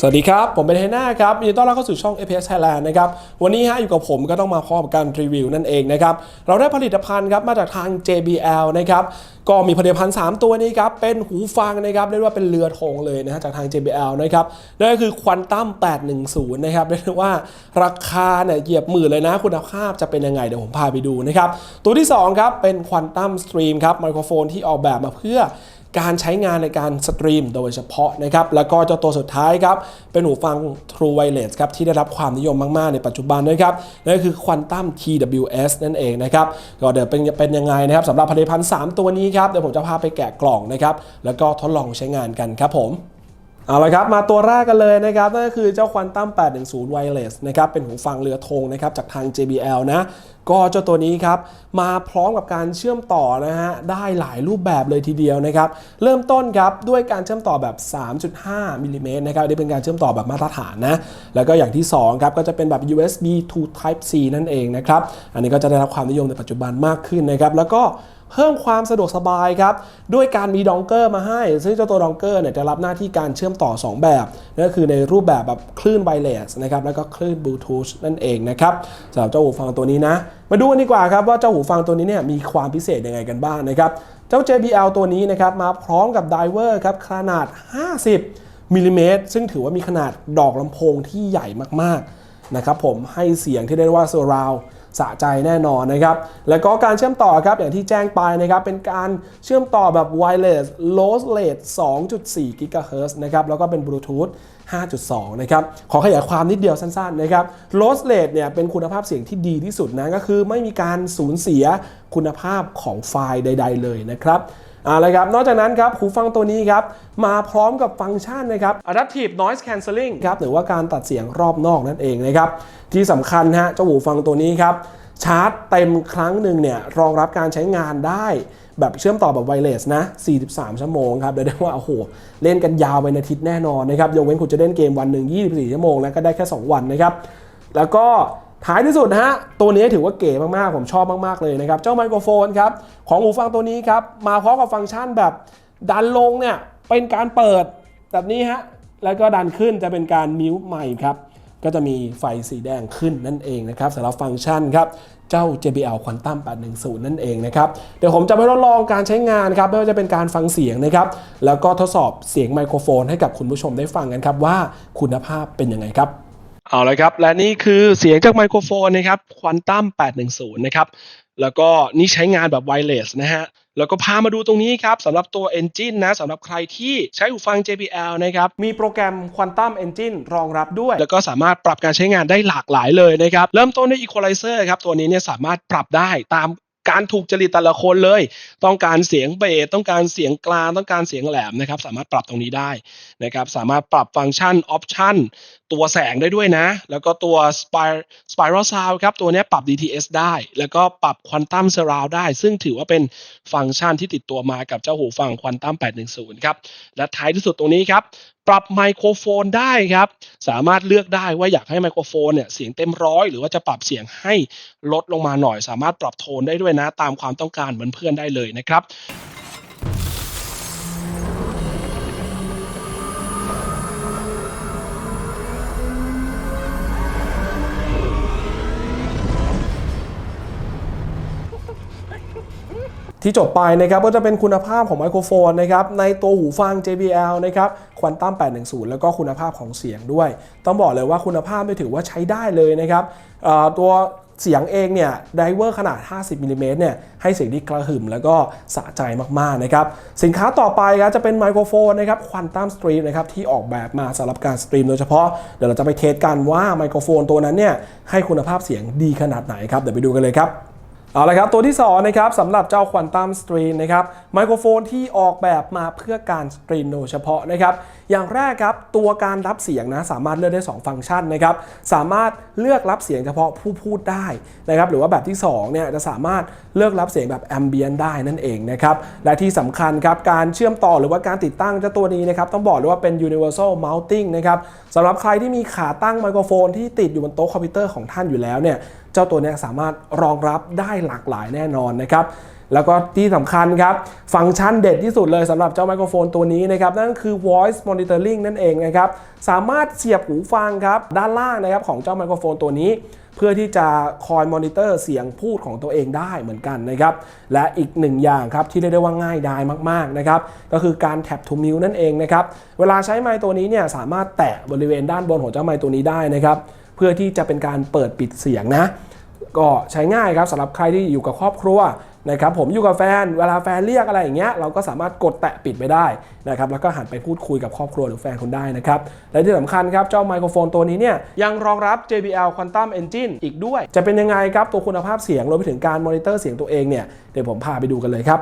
สวัสดีครับ ผมเป็นเฮน่าครับยินดีต้อนรับเข้าสู่ช่อง APS Thailand นะครับ วันนี้ฮะอยู่กับผมก็ต้องมาพร้อมกับการรีวิวนั่นเองนะครับ เราได้ผลิตภัณฑ์ครับมาจากทาง JBL นะครับ ก็มีผลิตภัณฑ์ 3 ตัวนี้ครับ เป็นหูฟังนะครับ เรียกว่าเป็นเรือธงเลยนะฮะจากทาง JBL นะครับ นั่นก็คือ Quantum 810 นะครับ เรียกว่าราคาเนี่ยเหยียบหมื่นเลยนะ คุณภาพจะเป็นยังไงเดี๋ยวผมพาไปดูนะครับ ตัวที่2ครับเป็น Quantum Stream ครับ ไมโครโฟนที่ออกแบบมาเพื่อ การใช้งานในการสตรีมโดยเฉพาะนะครับ แล้วก็เจ้าตัวสุดท้ายครับ เป็นหูฟัง True Wireless ครับ ที่ได้รับความนิยมมาก ๆ ในปัจจุบันนะครับ นั่นก็คือ Quantum TWS นั่นเองนะครับ ก็เดี๋ยวเป็นเป็นยังไงนะครับสำหรับผลิตภัณฑ์ 3 ตัวนี้ครับ เดี๋ยวผมจะพาไปแกะกล่องนะครับ แล้วก็ทดลองใช้งานกันครับผม เอาละครับมาตัวแรกกันเลยนะครับนั่นก็คือเจ้า Quantum 810 Wireless นะครับเป็นหูฟังเรือธงนะครับจากทาง JBL นะก็เจ้าตัวนี้ครับมาพร้อมกับการเชื่อมต่อนะฮะได้หลายรูปแบบเลยทีเดียวนะครับเริ่มต้นครับด้วยการเชื่อมต่อแบบ 3.5มิลลิเมตรนะครับนี่เป็นการเชื่อมต่อแบบมาตรฐานนะแล้วก็อย่างที่2ครับก็จะเป็นแบบ USB to Type C นั่นเองนะครับอันนี้ก็จะได้รับความนิยมในปัจจุบันมากขึ้นนะครับแล้วก็ เพิ่มความสะดวกสบายครับด้วยการมีดองเกอร์มาให้ ซึ่งเจ้าตัวดองเกอร์เนี่ยจะรับหน้าที่การเชื่อมต่อ 2 แบบนั่นก็คือในรูปแบบแบบคลื่นไวเลสนะครับแล้วก็คลื่นบลูทูธนั่นเองนะครับสำหรับเจ้าหูฟังตัวนี้นะ มาดูกันดีกว่าครับว่าเจ้าหูฟังตัวนี้เนี่ยมีความพิเศษยังไงกันบ้างนะครับเจ้า JBL ตัวนี้นะครับมาพร้อมกับไดเวอร์ครับขนาด 50มิลลิเมตรซึ่งถือว่ามีขนาดดอกลำโพงที่ใหญ่มากๆนะครับผมให้เสียงที่เรียกว่า surround สะใจแน่นอนนะครับ แล้วก็การเชื่อมต่อครับอย่างที่แจ้งไปนะครับ เป็นการเชื่อมต่อแบบ wireless low rate 2.4 GHz นะครับ แล้วก็เป็นบลูทูธ5.2 นะครับ ขอขยายความนิดเดียวสั้นๆนะครับ low rate เนี่ยเป็นคุณภาพเสียงที่ดีที่สุดนะ ก็คือไม่มีการสูญเสียคุณภาพของไฟล์ใด ๆ เลยนะครับ เอาละครับ นอกจากนั้นครับหูฟังตัวนี้ครับ มาพร้อมกับฟังก์ชันนะครับ Adaptive Noise Cancelling ครับ หรือว่าการตัดเสียงรอบนอกนั่นเองนะครับ ที่สำคัญฮะ เจ้าหูฟังตัวนี้ครับ ชาร์จเต็มครั้งหนึ่งเนี่ย รองรับการใช้งานได้แบบเชื่อมต่อแบบไวเลสนะ 43 ชั่วโมงครับเรียกได้ว่า โอ้โห เล่นกันยาวไปอาทิตย์แน่นอนนะครับ ยกเว้นคุณจะเล่นเกมวันหนึ่ง24 ชั่วโมง แล้วก็ได้แค่ 2 วันนะครับ แล้วก็ ท้ายที่สุดนะฮะตัวนี้ถือว่าเก๋มากๆ ผมชอบมากๆเลยนะครับเจ้าไมโครโฟนครับของหูฟังตัวนี้ครับมาพร้อมกับฟังก์ชันแบบดันลงเนี่ยเป็นการเปิดแบบนี้ฮะแล้วก็ดันขึ้นจะเป็นการมิวใหม่ครับก็จะมีไฟสีแดงขึ้นนั่นเองนะครับสำหรับฟังก์ชันครับเจ้า JBL Quantum 810 นั่นเองนะครับเดี๋ยวผมจะไปทดลองการใช้งานครับไม่ว่าจะเป็นการฟังเสียงนะครับแล้วก็ทดสอบเสียงไมโครโฟนให้กับคุณผู้ชมได้ฟังกันครับว่าคุณภาพเป็นยังไงครับ เอาละครับ และนี่คือเสียงจากไมโครโฟนนะครับ Quantum 810 นะครับ แล้วก็นี่ใช้งานแบบไวเลสนะฮะ แล้วก็พามาดูตรงนี้ครับสำหรับตัว Engine นะสำหรับใครที่ใช้หูฟัง JBL นะครับ มีโปรแกรม Quantum Engine รองรับด้วย แล้วก็สามารถปรับการใช้งานได้หลากหลายเลยนะครับ เริ่มต้นด้วย Equalizer ครับ ตัวนี้เนี่ยสามารถปรับได้ตามการถูกจริตแต่ละคนเลย ต้องการเสียงเบส ต้องการเสียงกลาง ต้องการเสียงแหลมนะครับ สามารถปรับตรงนี้ได้นะครับ สามารถปรับฟังก์ชันออปชันตัวแสงได้ด้วยนะ แล้วก็ตัว spiral Sound ครับ ตัวนี้ปรับ DTS ได้ แล้วก็ปรับ Quantum Surround ได้ ซึ่งถือว่าเป็นฟังก์ชันที่ติดตัวมากับเจ้าหูฟัง Quantum 810 ครับ และท้ายที่สุดตรงนี้ครับ ปรับไมโครโฟนได้ครับ สามารถเลือกได้ว่าอยากให้ไมโครโฟนเนี่ยเสียงเต็มร้อย หรือว่าจะปรับเสียงให้ลดลงมาหน่อย สามารถปรับโทนได้ด้วยนะ ตามความต้องการเหมือนเพื่อนได้เลยนะครับ ที่จบไปนะครับก็จะเป็นคุณภาพของไมโครโฟนนะครับในตัวหูฟัง JBL นะครับ Quantum 810 แล้วก็คุณภาพของเสียงด้วย ต้องบอกเลยว่าคุณภาพไม่ถือว่าใช้ได้เลยนะครับตัวเสียงเองเนี่ยไดเวอร์ขนาด 50มิลลิเมตรเนี่ยให้เสียงที่กระหึ่มแล้วก็สะใจมาก ๆ นะครับ สินค้าต่อไปครับจะเป็นไมโครโฟนนะครับ Quantum Stream นะครับที่ออกแบบมาสำหรับการสตรีมโดยเฉพาะ เดี๋ยวเราจะไปเทสกันว่าไมโครโฟนตัวนั้นเนี่ยให้คุณภาพเสียงดีขนาดไหนครับ เดี๋ยวไปดูกันเลยครับ เอาละครับตัวที่2นะครับสำหรับเจ้า Quantum Stream นะครับไมโครโฟนที่ออกแบบมาเพื่อการสตรีมโดยเฉพาะนะครับอย่างแรกครับตัวการรับเสียงนะสามารถเลือกได้ 2 ฟังก์ชันนะครับสามารถเลือกรับเสียงเฉพาะผู้พูดได้นะครับหรือว่าแบบที่2เนี่ยจะสามารถเลือกรับเสียงแบบแอมเบียนได้นั่นเองนะครับและที่สำคัญครับการเชื่อมต่อหรือว่าการติดตั้งเจ้าตัวนี้นะครับต้องบอกเลยว่าเป็น universal mounting นะครับสำหรับใครที่มีขาตั้งไมโครโฟนที่ติดอยู่บนโต๊ะคอมพิวเตอร์ของท่านอยู่แล้วเนี่ย จ้าตัวนี้สามารถรองรับได้หลากหลายแน่นอนนะครับแล้วก็ที่สำคัญครับ ฟังก์ชันเด็ดที่สุดเลยสำหรับเจ้าไมโครโฟนตัวนี้นะครับ นั่นคือ voice monitoring นั่นเองนะครับ สามารถเสียบหูฟังครับ ด้านล่างนะครับของเจ้าไมโครโฟนตัวนี้ เพื่อที่จะคอยมอนิเตอร์เสียงพูดของตัวเองได้เหมือนกันนะครับ และอีกหนึ่งอย่างครับ ที่เรียกได้ว่าง่ายดายมากๆนะครับ ก็คือการแท็บทูมิวนั่นเองนะครับ เวลาใช้ไมค์ตัวนี้เนี่ยสามารถแตะบริเวณด้านบนของเจ้าไมค์ตัวนี้ได้นะครับ เพื่อที่จะเป็นการเปิดปิดเสียงนะ ก็ใช้ง่ายครับสำหรับใครที่อยู่กับครอบครัวนะครับผมอยู่กับแฟนเวลาแฟนเรียกอะไรอย่างเงี้ยเราก็สามารถกดแตะปิดไปได้นะครับแล้วก็หันไปพูดคุยกับครอบครัวหรือแฟนคุณได้นะครับและที่สำคัญครับเจ้าไมโครโฟนตัวนี้เนี่ยยังรองรับ JBL Quantum Engine อีกด้วย จะเป็นยังไงครับตัวคุณภาพเสียงรวมไปถึงการมอนิเตอร์เสียงตัวเองเนี่ยเดี๋ยวผมพาไปดูกันเลยครับ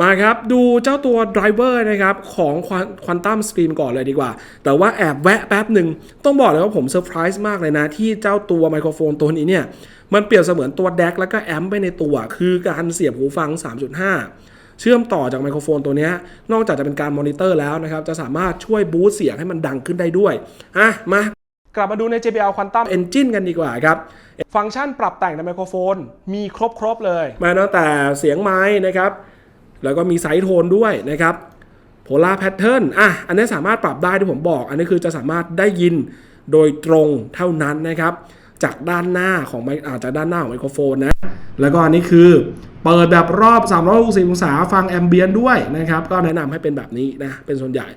มาครับ ดูเจ้าตัวไดรเวอร์นะครับ ของควอนตัมสตรีมก่อนเลยดีกว่า แต่ว่าแอบแวะแป๊บหนึ่ง ต้องบอกเลยว่าผมเซอร์ไพรส์มากเลยนะ ที่เจ้าตัวไมโครโฟนตัวนี้เนี่ย มันเปรียบเสมือนตัวแดกแล้วก็แอมป์ไปในตัว คือการเสียบหูฟัง 3.5 เชื่อมต่อจากไมโครโฟนตัวเนี้ยนอกจากจะเป็นการมอนิเตอร์แล้วนะครับ จะสามารถช่วยบูสต์เสียงให้มันดังขึ้นได้ด้วยอะมากลับมาดูใน JBL Quantum Engine กันดีกว่าครับ ฟังก์ชันปรับแต่งในไมโครโฟน มีครบครบๆเลย มาตั้งแต่เสียงไม้นะครับ แล้วก็มีไซส์โทนด้วยนะครับโพลาร์แพทเทิร์นอะ อันนี้สามารถปรับได้ที่ผมบอก อันนี้คือจะสามารถได้ยินโดยตรงเท่านั้นนะครับ จากด้านหน้าของไมอาจากด้านหน้าของไมโครโฟนนะ แล้วก็อันนี้คือเปิดแบบรอบ 360 องศาฟังแอมเบียนด้วยนะครับ ก็แนะนำให้เป็นแบบนี้นะ เป็นส่วนใหญ่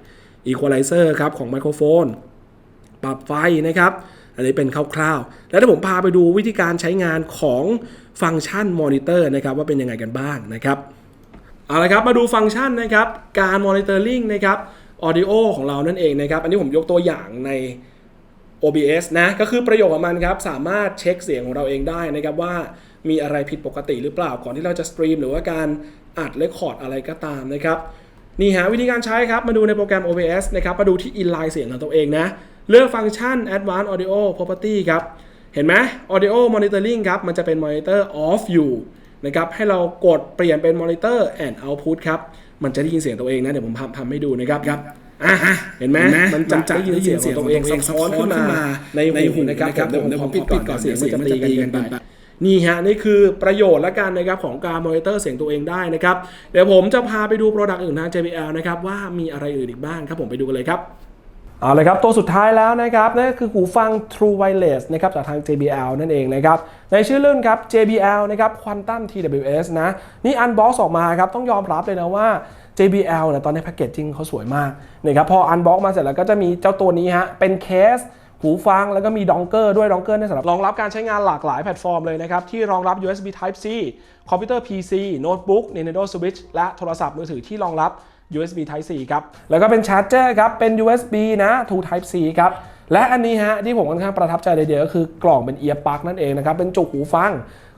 Equalizer ครับของไมโครโฟน ปรับไฟนะครับ อันนี้เป็นคร่าวๆ แล้วถ้าผมพาไปดูวิธีการใช้งานของฟังก์ชันมอนิเตอร์นะครับว่าเป็นยังไงกันบ้างนะครับเอาละครับมาดูฟังก์ชันนะครับ การมอนิเตอร์ลิงนะครับออดิโอของเรานั่นเองนะครับ อันนี้ผมยกตัวอย่างใน OBS นะ ก็คือประโยชน์ของมันครับ สามารถเช็คเสียงของเราเองได้นะครับว่ามีอะไรผิดปกติหรือเปล่าก่อนที่เราจะสตรีมหรือว่าการอัดเรคคอร์ดอะไรก็ตามนะครับ นี่ฮะวิธีการใช้ครับ มาดูในโปรแกรม OBS นะครับมาดูที่ inline เสียงของตัวเองนะ เลือกฟังก์ชัน Advanced Audio Property ครับ เห็นไหม Audio Monitoring ครับ มันจะเป็น Monitor Off อยู่นะครับให้เรากดเปลี่ยนเป็น Monitor and Output ครับ มันจะได้ยินเสียงตัวเองนะ เดี๋ยวผมทำทำให้ดูนะครับครับ อะเห็นไหมมันจะได้ยินเสียงของตัวเองสะท้อนขึ้นมาในหูนะครับเดี๋ยวผมเดี๋ยวผมปิดก่อนเสียงมันจะตีกันไปนี่ฮะนี่คือประโยชน์และกันนะครับของการมอนิเตอร์เสียงตัวเองได้นะครับ เดี๋ยวผมจะพาไปดูโปรดักต์อื่นทาง JBL นะครับว่ามีอะไรอื่นอีกบ้างครับผมไปดูกันเลยครับเอาเลยครับ ตัวสุดท้ายแล้วนะครับนั่นก็คือหูฟัง True Wireless นะครับจากทาง JBL นั่นเองนะครับ ในชื่อรุ่นครับ JBL นะครับ Quantum TWS นะ นี่อันบ็อกซ์ออกมาครับ ต้องยอมรับเลยนะว่า JBL เนี่ยตอนนี้แพคเกจจิ้งเขาสวยมากนะครับพออันบ็อกมาเสร็จแล้วก็จะมีเจ้าตัวนี้ฮะเป็นเคสหูฟังแล้วก็มีดองเกอร์ด้วยดองเกอร์เนี่ยสำหรับรองรับการใช้งานหลากหลายแพลตฟอร์มเลยนะครับ ที่รองรับ USB Type C คอมพิวเตอร์ PC โน้ตบุ๊ก Nintendo Switch และโทรศัพท์มือถือที่รองรับ USB Type C ครับ แล้วก็เป็นชาร์จเจอร์ครับ เป็น USB นะ to Type C ครับ และอันนี้ฮะ ที่ผมค่อนข้างประทับใจเลยเดียวก็คือกล่องเป็นเอียร์ปลั๊กนั่นเองนะครับ เป็นจุกหูฟัง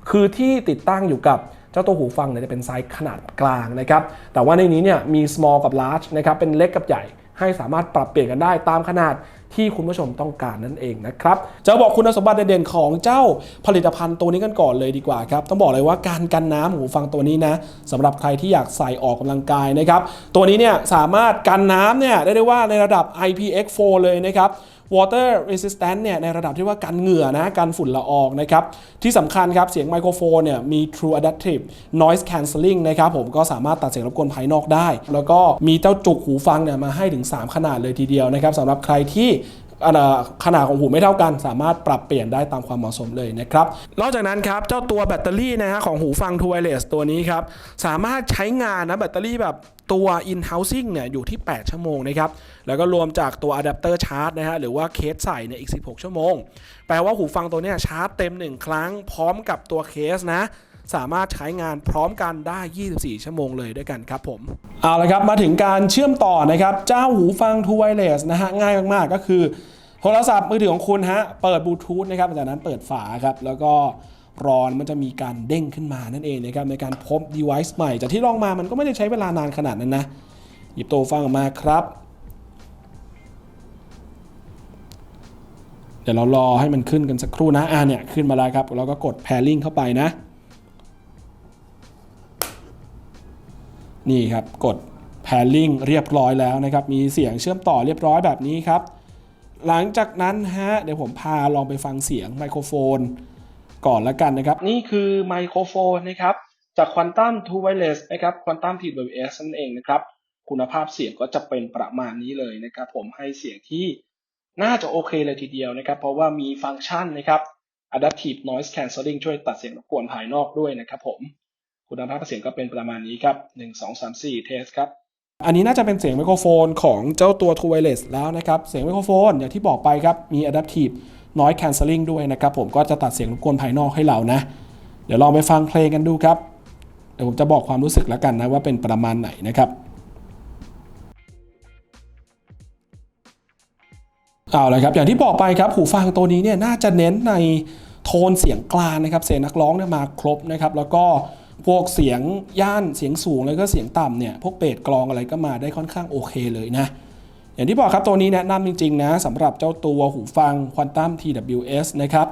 คือที่ติดตั้งอยู่กับ เจ้าตัวหูฟังเนี่ยจะเป็นไซส์ขนาดกลางนะครับ แต่ว่าในนี้เนี่ยมี small กับ large นะครับเป็นเล็กกับใหญ่ให้สามารถปรับเปลี่ยนกันได้ตามขนาดที่คุณผู้ชมต้องการนั่นเองนะครับ จะบอกคุณสมบัติเด่นๆของเจ้าผลิตภัณฑ์ตัวนี้กันก่อนเลยดีกว่าครับ ต้องบอกเลยว่าการกันน้ำหูฟังตัวนี้นะสำหรับใครที่อยากใส่ออกกำลังกายนะครับ ตัวนี้เนี่ยสามารถกันน้ำเนี่ยได้ได้ว่าในระดับ IPX4 เลยนะครับ water resistant เนี่ยในระดับที่ว่ากันเหงื่อนะกันฝุ่นละอองนะครับ ที่สำคัญครับ เสียงไมโครโฟนเนี่ยมี True Adaptive Noise Cancelling นะครับผมก็สามารถตัดเสียงรบกวนภายนอกได้ แล้วก็มีเจ้าจุกหูฟังเนี่ยมาให้ถึง 3 ขนาดเลยทีเดียวนะครับสำหรับใครที่ ขนาดของหูไม่เท่ากัน สามารถปรับเปลี่ยนได้ตามความเหมาะสมเลยนะครับนอกจากนั้นครับเจ้าตัวแบตเตอรี่นะฮะของหูฟัง True Wireless ตัวนี้ครับสามารถใช้งานนะแบตเตอรี่แบบตัว in housing เนี่ยอยู่ที่ 8 ชั่วโมงนะครับ แล้วก็รวมจากตัวอะแดปเตอร์ชาร์จนะฮะ หรือว่าเคสใส่เนี่ยอีก 16 ชั่วโมง แปลว่าหูฟังตัวเนี้ยชาร์จเต็ม 1 ครั้งพร้อมกับตัวเคสนะ สามารถใช้งานพร้อมกันได้ 24 ชั่วโมงเลยด้วยกันครับผม เอาละครับ มาถึงการเชื่อมต่อนะครับ เจ้าหูฟัง True Wireless นะฮะ ง่ายมากๆ ก็คือ โทรศัพท์มือถือของคุณฮะ เปิดบลูทูธนะครับ จากนั้นเปิดฝาครับ แล้วก็รอนมันจะมีการเด้งขึ้นมานั่นเองนะครับในการพบ device ใหม่ จากที่ลองมามันก็ไม่ได้ใช้เวลานานขนาดนั้นนะ หยิบตัวฟังออกมาครับ เดี๋ยวเรารอให้มันขึ้นกันสักครู่นะ อ่าเนี่ยขึ้นมาแล้วครับ เราก็กด pairing เข้าไปนะ นี่ครับกด pairing เรียบร้อยแล้วนะครับ มีเสียงเชื่อมต่อเรียบร้อยแบบนี้ครับ หลังจากนั้นฮะเดี๋ยวผมพาลองไปฟังเสียงไมโครโฟน ก่อนล้วกันนะครับ นี่คือไมโครโฟนนะครับจาก Quantum to Wireless นะครับ Quantum TWS นั่นเองนะครับ คุณภาพเสียงก็จะเป็นประมาณนี้เลยนะครับ ผมให้เสียงที่น่าจะโอเคเลยทีเดียวนะครับ เพราะว่ามีฟังก์ชันนะครับ Adaptive Noise Cancelling ช่วยตัดเสียงรบกวนภายนอกด้วยนะครับผม คุณภาพเสียงก็เป็นประมาณนี้ครับ 1 2 3 4 เทสครับ อันนี้น่าจะเป็นเสียงไมโครโฟนของเจ้าตัว True Wireless แล้วนะครับ เสียงไมโครโฟนอย่างที่บอกไปครับ มี Adaptive Noise Cancelling ด้วยนะครับ ผมก็จะตัดเสียงรบกวนภายนอกให้เรานะ เดี๋ยวลองไปฟังเพลงกันดูครับ เดี๋ยวผมจะบอกความรู้สึกแล้วกันนะว่าเป็นประมาณไหนนะครับเอาละครับอย่างที่บอกไปครับหูฟังตัวนี้เนี่ยน่าจะเน้นในโทนเสียงกลางนะครับ เสียงนักร้องเนี่ยมาครบนะครับ แล้วก็ พวกเสียงย่านเสียงสูงแล้วก็เสียงต่ำเนี่ยพวกเบสกลองอะไรก็มาได้ค่อนข้างโอเคเลยนะ อย่างที่บอกครับตัวนี้แนะนำจริงๆนะสำหรับเจ้าตัวหูฟัง Quantum TWS นะครับ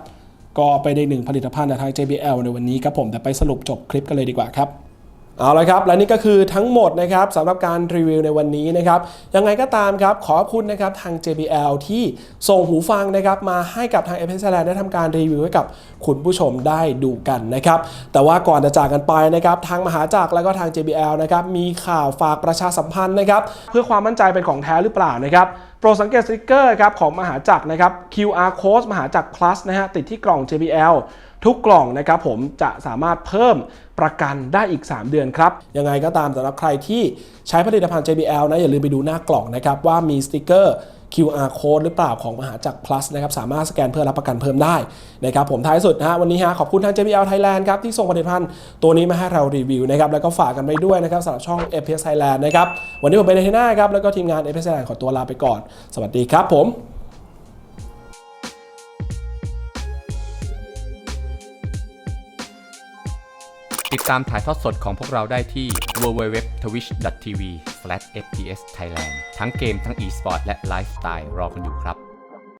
ก็ไปในหนึ่งผลิตภัณฑ์จากทาง JBL ในวันนี้ครับผมแต่ไปสรุปจบคลิปกันเลยดีกว่าครับ เอาละครับ และนี่ก็คือทั้งหมดนะครับสำหรับการรีวิวในวันนี้นะครับ ยังไงก็ตามครับ ขอบคุณนะครับทาง JBL ที่ส่งหูฟังนะครับ มาให้กับทาง a p p l e Thailand ได้ทำการรีวิวให้กับคุณผู้ชมได้ดูกันนะครับ แต่ว่าก่อนจะจากกันไปนะครับ ทางมหาจักรแล้วก็ทาง JBL นะครับ มีข่าวฝากประชาสัมพันธ์นะครับ เพื่อความมั่นใจเป็นของแท้หรือเปล่านะครับ ปรดสังเกตสติกเกอร์ครับของมหาจักรนะครับ QR code มหาจักร plus นะฮะติดที่กล่อง JBL ทุกกล่องนะครับผมจะสามารถเพิ่มประกันได้อีก 3 เดือนครับ ยังไงก็ตามสำหรับใครที่ใช้ผลิตภัณฑ์ JBL นะอย่าลืมไปดูหน้ากล่องนะครับว่ามีสติกเกอร์ QR code หรือเปล่าของมหาจักร plus นะครับสามารถสแกนเพื่อรับประกันเพิ่มได้นะครับผมท้ายสุดนะฮะวันนี้ฮะขอบคุณทาง JBL Thailand ครับที่ส่งผลิตภัณฑ์ตัวนี้มาให้เรารีวิวนะครับแล้วก็ฝากกันไปด้วยนะครับสำหรับช่อง APS Thailand นะครับวันนี้ผมเป็นเทน่าครับแล้วก็ทีมงาน APS Thailand ขอตัวลาไปก่อน สวัสดีครับผม ดตามถ่ายทอดสดของพวกเราได้ที่ www.twitch.tv/fpsthailand ทั้งเกมทั้ง e-sport และไลฟ์สไตล์รอคุณอยู่ครับ